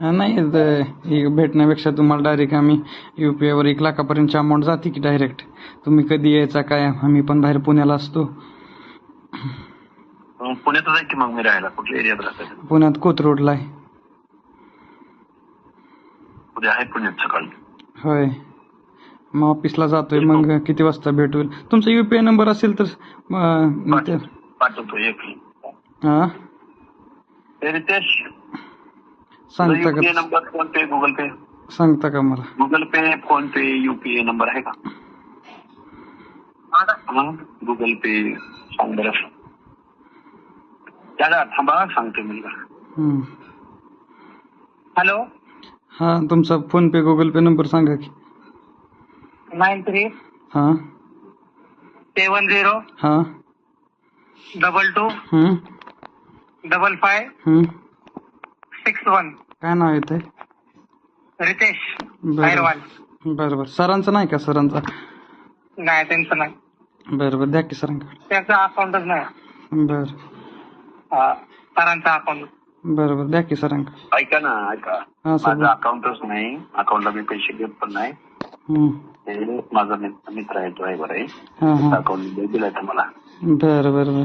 नाही तर हे भेटण्यापेक्षा तुम्हाला डायरेक्ट आम्ही यू पी आयवर एक लाखापर्यंतची अमाऊंट जाते की डायरेक्ट तुम्ही कधी यायचा काय? आम्ही पण बाहेर पुण्याला असतो. मग पुण्यातच आहे की मग मी राहायला? कुठल्या एरियात राहते पुण्यात कोथरूडला आहे. उद्या आहे पुण्यात सकाळी. होय. मग ऑफिसला जातोय मग किती वाजता भेट होईल तुमचा यू पी आय नंबर असेल तर पाठवतो एक हा रितेश. सांगता युपीआय का number PhonePe. Google Pay सांगता का मला Google Pay PhonePe UPI number आहे का गुगल पे सांग बरं दादा थांबा सांगतो मी हम्म. हॅलो। हा तुमचा PhonePe Google Pay number सांगा की नाईन थ्री हा। सेवन झिरो हा। Double two hmm, double five hmm. Six one काय नाव येत आहे रितेश बरं. हैरवाल बरं बरं. सरांचं नाही का? सरांचा? नाही त्यांचं नाही. बरं बरं. द्या की सरांकडे. त्यांचं अकाउंटच नाही. बरं. हा, सरांचं अकाउंट बरं बरं. द्या की सरांकडे. ऐका ना ऐका. हा सर. माझं अकाउंटच नाही. अकाउंटला मी पैसे घेत पण नाही. ते माझा मित्र मित्र आहे ड्रायव्हर आहे. हा हा. अकाउंट दिलाय तुम्हाला. बरं बरं बरं.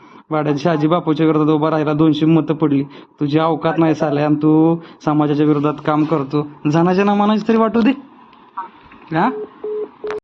वाड्यात शहाजी बापूच्या विरोधात उभा राहिला दोनशे मतं पडली. तुझी अवकात नाही चालय आणि तू समाजाच्या विरोधात काम करतो. जनाच्या नामानाची तरी वाटू दे. हा?